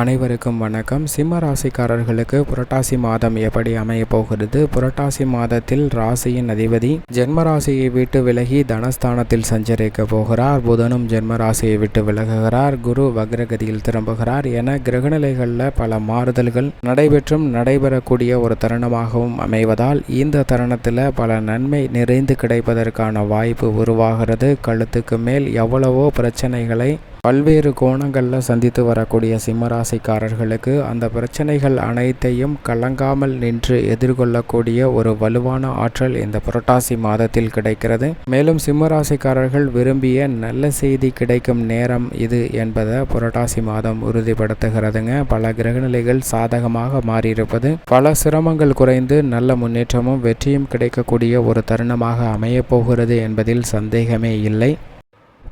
அனைவருக்கும் வணக்கம். சிம்ம ராசிக்காரர்களுக்கு புரட்டாசி மாதம் எப்படி அமைய போகிறது? புரட்டாசி மாதத்தில் ராசியின் அதிபதி ஜென்ம ராசியை விட்டு விலகி தனஸ்தானத்தில் சஞ்சரிக்க போகிறார். புதனும் ஜென்ம ராசியை விட்டு விலகுகிறார். குரு வக்ரகதியில் திரும்புகிறார். என கிரகநிலைகளில் பல மாறுதல்கள் நடைபெற்றும் நடைபெறக்கூடிய ஒரு தருணமாகவும் அமைவதால் இந்த தருணத்தில் பல நன்மை நிறைந்து கிடைப்பதற்கான வாய்ப்பு உருவாகிறது. கழுத்துக்கு மேல் எவ்வளவோ பிரச்சனைகளை பல்வேறு கோணங்களில் சந்தித்து வரக்கூடிய சிம்மராசிக்காரர்களுக்கு அந்த பிரச்சனைகள் அனைத்தையும் கலங்காமல் நின்று எதிர்கொள்ளக்கூடிய ஒரு வலுவான ஆற்றல் இந்த புரட்டாசி மாதத்தில் கிடைக்கிறது. மேலும் சிம்மராசிக்காரர்கள் விரும்பிய நல்ல செய்தி கிடைக்கும் நேரம் இது என்பதை புரட்டாசி மாதம் உறுதிப்படுத்துகிறதுங்க. பல கிரகநிலைகள் சாதகமாக மாறியிருப்பது. பல சிரமங்கள் குறைந்து நல்ல முன்னேற்றமும் வெற்றியும் கிடைக்கக்கூடிய ஒரு தருணமாக அமையப் போகிறது என்பதில் சந்தேகமே இல்லை.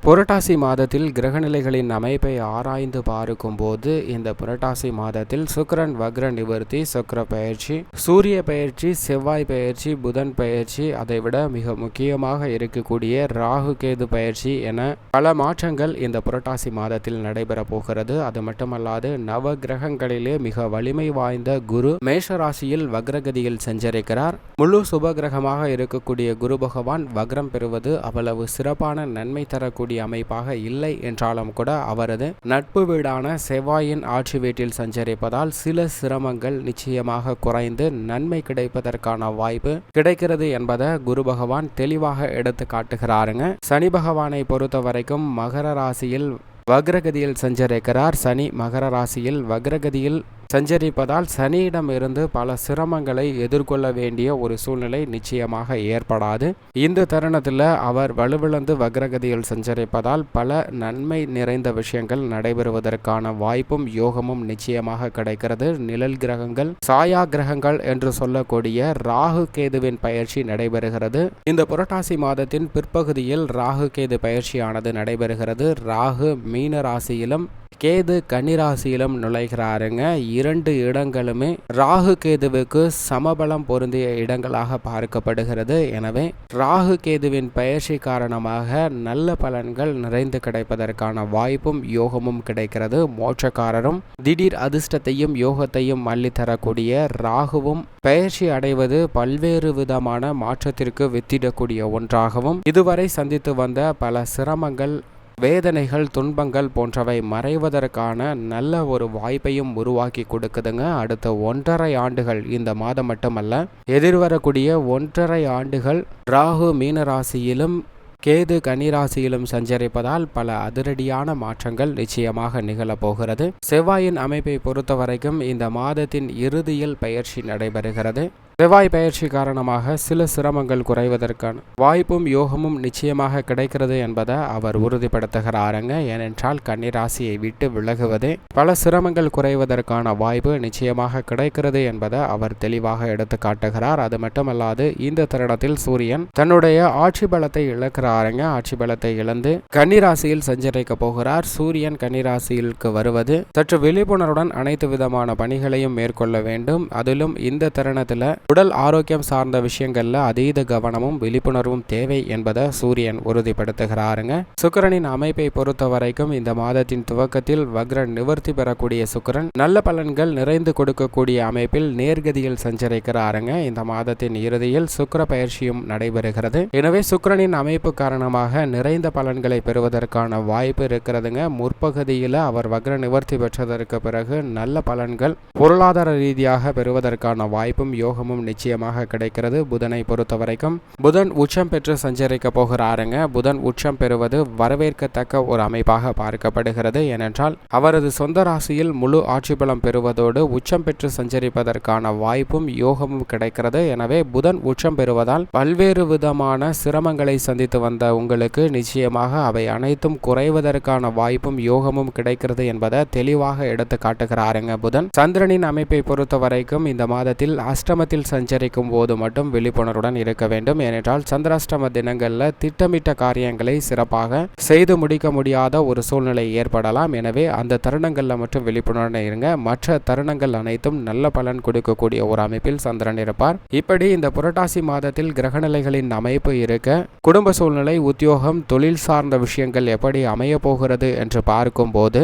புரட்டாசி மாதத்தில் கிரகநிலைகளின் அமைப்பை ஆராய்ந்து பார்க்கும்போது இந்த புரட்டாசி மாதத்தில் சுக்கிரன் வக்ர நிவர்த்தி சுக்கிர பயிற்சி சூரிய பயிற்சி செவ்வாய் பயிற்சி புதன் பயிற்சி அதைவிட மிக முக்கியமாக இருக்கக்கூடிய ராகு கேது பயிற்சி என பல மாற்றங்கள் இந்த புரட்டாசி மாதத்தில் நடைபெற போகிறது. அது மட்டுமல்லாது நவ கிரகங்களிலே மிக வலிமை வாய்ந்த குரு மேஷராசியில் வக்ரகதியில் சஞ்சரிக்கிறார். முழு சுப கிரகமாக இருக்கக்கூடிய குரு பகவான் வக்ரம் பெறுவது அவ்வளவு சிறப்பான நன்மை தரக்கூடிய கூடிய அமைப்பாக இல்லை என்றாலும் கூட அவரது நட்பு வீடான செவ்வாயின் ஆட்சி வீட்டில் சஞ்சரிப்பதால் சில சிரமங்கள் நிச்சயமாக குறைந்து நன்மை கிடைப்பதற்கான வாய்ப்பு கிடைக்கிறது என்பதை குரு பகவான் தெளிவாக எடுத்து காட்டுகிறாருங்க. சனி பகவானை பொறுத்த வரைக்கும் மகர ராசியில் வக்ரகதியில் சஞ்சரிக்கிறார். சனி மகர ராசியில் வக்ரகதியில் சஞ்சரிப்பதால் சனியிடம் இருந்து பல சிரமங்களை எதிர்கொள்ள வேண்டிய ஒரு சூழ்நிலை நிச்சயமாக ஏற்படாது. இந்த தருணத்தில் அவர் வலுவிழந்து வக்ரகதியில் சஞ்சரிப்பதால் பல நன்மை நிறைந்த விஷயங்கள் நடைபெறுவதற்கான வாய்ப்பும் யோகமும் நிச்சயமாக கிடைக்கிறது. நிழல் கிரகங்கள் சாயா கிரகங்கள் என்று சொல்லக்கூடிய ராகு கேதுவின் பயிற்சி நடைபெறுகிறது. இந்த புரட்டாசி மாதத்தின் பிற்பகுதியில் ராகு கேது பயிற்சியானது நடைபெறுகிறது. ராகு மீன ராசியிலும் கேது கன்னிராசியிலும் நுழைகிறாருங்க. இரண்டு இடங்களுமே ராகு கேதுவுக்கு சமபலம் பொருந்திய இடங்களாக பார்க்கப்படுகிறது. எனவே ராகு கேதுவின் பயிற்சி காரணமாக நல்ல பலன்கள் நிறைந்து கிடைப்பதற்கான வாய்ப்பும் யோகமும் கிடைக்கிறது. மோட்சக்காரரும் திடீர் அதிர்ஷ்டத்தையும் யோகத்தையும் அள்ளித்தரக்கூடிய ராகுவும் பயிற்சி அடைவது பல்வேறு விதமான மாற்றத்திற்கு வித்திடக்கூடிய ஒன்றாகவும் இதுவரை சந்தித்து வந்த பல சிரமங்கள் வேதனைகள் துன்பங்கள் போன்றவை மறைவதற்கான நல்ல ஒரு வாய்ப்பையும் உருவாக்கி கொடுக்குதுங்க. அடுத்த ஒன்றரை ஆண்டுகள் இந்த மாதம் மட்டுமல்ல எதிர்வரக்கூடிய ஒன்றரை ஆண்டுகள் ராகு மீன ராசியிலும் கேது கன்னிராசியிலும் சஞ்சரிப்பதால் பல அதிரடியான மாற்றங்கள் நிச்சயமாக நிகழப்போகிறது. செவ்வாயின் அமைப்பை பொறுத்தவரைக்கும் இந்த மாதத்தின் இறுதியில் பயிற்சி நடைபெறுகிறது. செவ்வாய் பயிற்சி காரணமாக சில சிரமங்கள் குறைவதற்கான வாய்ப்பும் யோகமும் நிச்சயமாக கிடைக்கிறது என்பதை அவர் உறுதிப்படுத்துகிறாருங்க. ஏனென்றால் கன்னிராசியை விட்டு விலகுவதே பல சிரமங்கள் குறைவதற்கான வாய்ப்பு நிச்சயமாக கிடைக்கிறது என்பதை அவர் தெளிவாக எடுத்து காட்டுகிறார். அது மட்டுமல்லாது இந்த தருணத்தில் சூரியன் தன்னுடைய ஆட்சி பலத்தை இழக்கிறாருங்க. ஆட்சி பலத்தை இழந்து கன்னிராசியில் சஞ்சரிக்க போகிறார். சூரியன் கன்னிராசியிற்கு வருவது சற்று விழிப்புணர்வுடன் அனைத்து விதமான பணிகளையும் மேற்கொள்ள வேண்டும். அதிலும் இந்த தருணத்தில் உடல் ஆரோக்கியம் சார்ந்த விஷயங்கள்ல அதீத கவனமும் விழிப்புணர்வும் தேவை என்பதை சூரியன் உறுதிப்படுத்துகிறாருங்க. சுக்கரனின் அமைப்பை பொறுத்த வரைக்கும் இந்த மாதத்தின் துவக்கத்தில் வக்ரன் நிவர்த்தி பெறக்கூடிய சுக்கரன் நல்ல பலன்கள் நிறைந்து கொடுக்கக்கூடிய அமைப்பில் நேர்கதியில் சஞ்சரிக்கிறாருங்க. இந்த மாதத்தின் இறுதியில் சுக்கர பயிற்சியும் நடைபெறுகிறது. எனவே சுக்கரனின் அமைப்பு காரணமாக நிறைந்த பலன்களை பெறுவதற்கான வாய்ப்பு இருக்கிறதுங்க. முற்பகுதியில் அவர் வக்ர நிவர்த்தி பெற்றதற்கு பிறகு நல்ல பலன்கள் பொருளாதார ரீதியாக பெறுவதற்கான வாய்ப்பும் யோகமும் நிச்சயமாக கிடைக்கிறது புதனை பொறுத்த வரைக்கும் புதன் உச்சம் பெற்று சஞ்சரிக்க போகிறாருங்க. புதன் உச்சம் பெறுவது வரவேற்கத்தக்க ஒரு அமைப்பாக பார்க்கப்படுகிறது. ஏனென்றால் அவரது சொந்த ராசியில் முழு ஆட்சி பலம் பெறுவதோடு உச்சம் பெற்று சஞ்சரிப்பதற்கான வாய்ப்பும் யோகமும் கிடைக்கிறது. எனவே புதன் உச்சம் பெறுவதால் பல்வேறு விதமான சிரமங்களை சந்தித்து வந்த உங்களுக்கு நிச்சயமாக அவை அனைத்தும் குறைவதற்கான வாய்ப்பும் யோகமும் கிடைக்கிறது என்பதை தெளிவாக எடுத்து காட்டுகிறாருங்க புதன். சந்திரனின் அமைப்பை பொறுத்த வரைக்கும் இந்த மாதத்தில் அஷ்டமத்தில் சஞ்சரிக்கும் போது மட்டும் விழிப்புணர்வுடன் இருக்க வேண்டும். ஏனென்றால் சந்திராஷ்டம தினங்களில் திட்டமிட்ட காரியங்களை சிறப்பாக செய்து முடிக்க முடியாத ஒரு சூழ்நிலை ஏற்படலாம். எனவே அந்த தருணங்களில் மட்டும் விழிப்புணர்வுடன் இருங்க. மற்ற தருணங்கள் அனைத்தும் நல்ல பலன் கொடுக்கக்கூடிய ஒரு அமைப்பில் சந்திரன் இருப்பார். இப்படி இந்த புரட்டாசி மாதத்தில் கிரகநிலைகளின் அமைப்பு இருக்க குடும்ப சூழ்நிலை உத்தியோகம் தொழில் சார்ந்த விஷயங்கள் எப்படி அமைய போகிறது என்று பார்க்கும்போது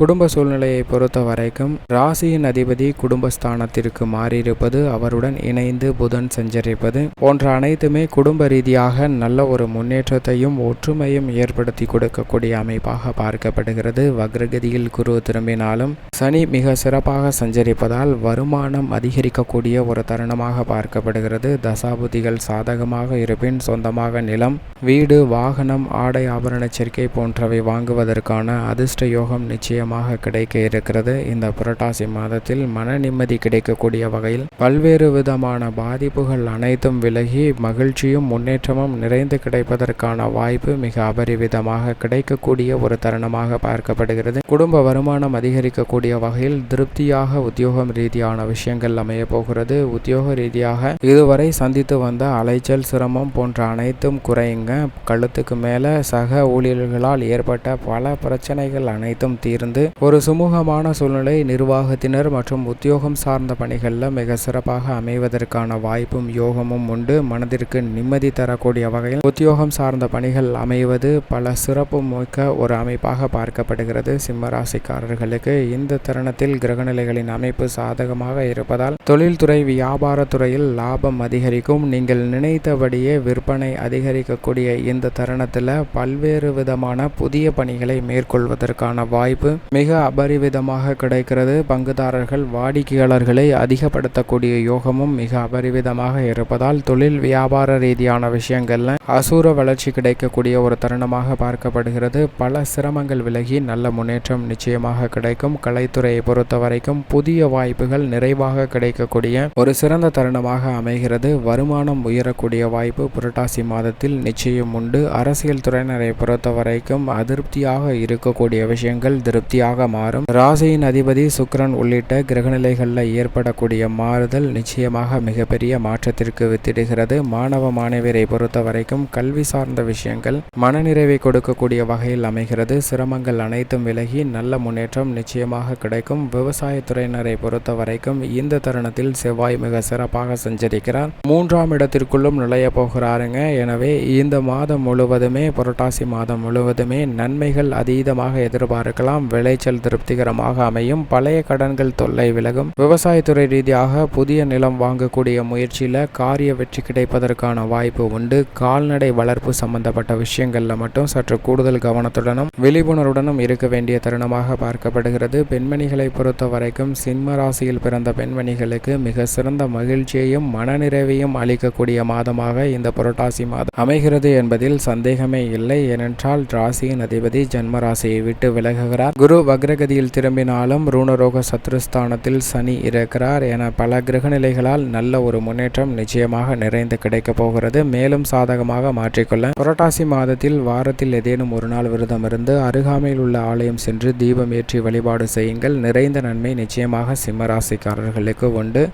குடும்ப சூழ்நிலையை பொறுத்த வரைக்கும் ராசியின் அதிபதி குடும்பஸ்தானத்திற்கு மாறியிருப்பது அவருடன் இணைந்து புதன் சஞ்சரிப்பது போன்ற அனைத்துமே குடும்ப ரீதியாக நல்ல ஒரு முன்னேற்றத்தையும் ஒற்றுமையும் ஏற்படுத்தி கொடுக்கக்கூடிய அமைப்பாக பார்க்கப்படுகிறது. வக்ரகதியில் குரு திரும்பினாலும் சனி மிக சிறப்பாக சஞ்சரிப்பதால் வருமானம் அதிகரிக்கக்கூடிய ஒரு தருணமாக பார்க்கப்படுகிறது. தசாபுதிகள் சாதகமாக இருப்பின் சொந்தமாக நிலம் வீடு வாகனம் ஆடை ஆபரண சேர்க்கை போன்றவை வாங்குவதற்கான அதிர்ஷ்ட யோகம் நிச்சயம் அதிகமாக கிடைக்க இருக்கிறது. இந்த புரட்டாசி மாதத்தில் மன நிம்மதி கிடைக்கக்கூடிய வகையில் பல்வேறு விதமான பாதிப்புகள் அனைத்தும் விலகி மகிழ்ச்சியும் முன்னேற்றமும் நிறைந்து கிடைப்பதற்கான வாய்ப்பு மிக அபரிவிதமாக கிடைக்கக்கூடிய ஒரு தருணமாக பார்க்கப்படுகிறது. குடும்ப வருமானம் அதிகரிக்கக்கூடிய வகையில் திருப்தியாக உத்தியோகம் ரீதியான விஷயங்கள் அமைய போகிறது. உத்தியோக ரீதியாக இதுவரை சந்தித்து வந்த அலைச்சல் சிரமம் போன்ற அனைத்தும் குறையுங்க. கழுத்துக்கு மேல சக ஊழியர்களால் ஏற்பட்ட பல பிரச்சனைகள் அனைத்தும் தீர்ந்து ஒரு சுமூகமான சூழ்நிலை நிர்வாகத்தினர் மற்றும் உத்தியோகம் சார்ந்த பணிகளில் மிக சிறப்பாக அமைவதற்கான வாய்ப்பும் யோகமும் உண்டு. மனதிற்கு நிம்மதி தரக்கூடிய வகையில் உத்தியோகம் சார்ந்த பணிகள் அமைவது பல சிறப்பு மிக்க ஒரு அமைப்பாக பார்க்கப்படுகிறது. சிம்ம ராசிக்காரர்களுக்கு இந்த தருணத்தில் கிரகநிலைகளின் அமைப்பு சாதகமாக இருப்பதால் தொழில்துறை வியாபாரத்துறையில் லாபம் அதிகரிக்கும். நீங்கள் நினைத்தபடியே விற்பனை அதிகரிக்கக்கூடிய இந்த தருணத்தில் பல்வேறு விதமான புதிய பணிகளை மேற்கொள்வதற்கான வாய்ப்பு மிக அபரிவிதமாக கிடைக்கிறது. பங்குதாரர்கள் வாடிக்கையாளர்களை அதிகப்படுத்தக்கூடிய யோகமும் மிக அபரிவிதமாக இருப்பதால் தொழில் வியாபார ரீதியான விஷயங்கள்ல அசூர வளர்ச்சி கிடைக்கக்கூடிய ஒரு தருணமாக பார்க்கப்படுகிறது. பல சிரமங்கள் விலகி நல்ல முன்னேற்றம் நிச்சயமாக கிடைக்கும். கலைத்துறையை பொறுத்த வரைக்கும் புதிய வாய்ப்புகள் நிறைவாக கிடைக்கக்கூடிய ஒரு சிறந்த தருணமாக அமைகிறது. வருமானம் உயரக்கூடிய வாய்ப்பு புரட்டாசி மாதத்தில் நிச்சயம் உண்டு. அரசியல் துறையினரை பொறுத்த வரைக்கும் அதிருப்தியாக இருக்கக்கூடிய விஷயங்கள் திருப்தி திருப்தியாக மாறும். ராசியின் அதிபதி சுக்கிரன் உள்ளிட்ட கிரகநிலைகளில் ஏற்படக்கூடிய மாறுதல் நிச்சயமாக மிகப்பெரிய மாற்றத்திற்கு வித்திடுகிறது. மாணவ மாணவியரை பொறுத்த வரைக்கும் கல்வி சார்ந்த விஷயங்கள் மனநிறைவை கொடுக்கக்கூடிய வகையில் அமைகிறது. சிரமங்கள் அனைத்தும் விலகி நல்ல முன்னேற்றம் நிச்சயமாக கிடைக்கும். விவசாயத்துறையினரை பொறுத்த வரைக்கும் இந்த தருணத்தில் செவ்வாய் மிக சிறப்பாக சஞ்சரிக்கிறார். மூன்றாம் இடத்திற்குள்ளும் நுழைய போகிறாருங்க. எனவே இந்த மாதம் முழுவதுமே புரட்டாசி மாதம் முழுவதுமே நன்மைகள் அதீதமாக எதிர்பார்க்கலாம். விளைச்சல் திருப்திகரமாக அமையும். பழைய கடன்கள் தொல்லை விலகும். விவசாயத்துறை ரீதியாக புதிய நிலம் வாங்கக்கூடிய முயற்சியில் காரிய வெற்றி கிடைப்பதற்கான வாய்ப்பு உண்டு. கால்நடை வளர்ப்பு சம்பந்தப்பட்ட விஷயங்களில் மட்டும் சற்று கூடுதல் கவனத்துடனும் விழிப்புணர்வுடனும் இருக்க வேண்டிய தருணமாக பார்க்கப்படுகிறது. பெண்மணிகளை பொறுத்த வரைக்கும் சிம்ம ராசியில் பிறந்த பெண்மணிகளுக்கு மிக சிறந்த மகிழ்ச்சியையும் மனநிறைவையும் அளிக்கக்கூடிய மாதமாக இந்த புரட்டாசி மாதம் அமைகிறது என்பதில் சந்தேகமே இல்லை. ஏனென்றால் ராசியின் அதிபதி ஜென்ம ராசியை விட்டு விலகுகிறார். குரு வக்ரகதியில் திரும்பினாலும் ரூணரோக சத்ருஸ்தானத்தில் சனி இருக்கிறார் என பல கிரகநிலைகளால் நல்ல ஒரு முன்னேற்றம் நிச்சயமாக நிறைந்து கிடைக்கப் போகிறது. மேலும் சாதகமாக மாற்றிக்கொள்ள புரட்டாசி மாதத்தில் வாரத்தில் ஏதேனும் ஒரு நாள் விரதம் இருந்து அருகாமையில் உள்ள ஆலயம் சென்று தீபம் ஏற்றி வழிபாடு செய்யுங்கள். நிறைந்த நன்மை நிச்சயமாக சிம்மராசிக்காரர்களுக்கு உண்டு.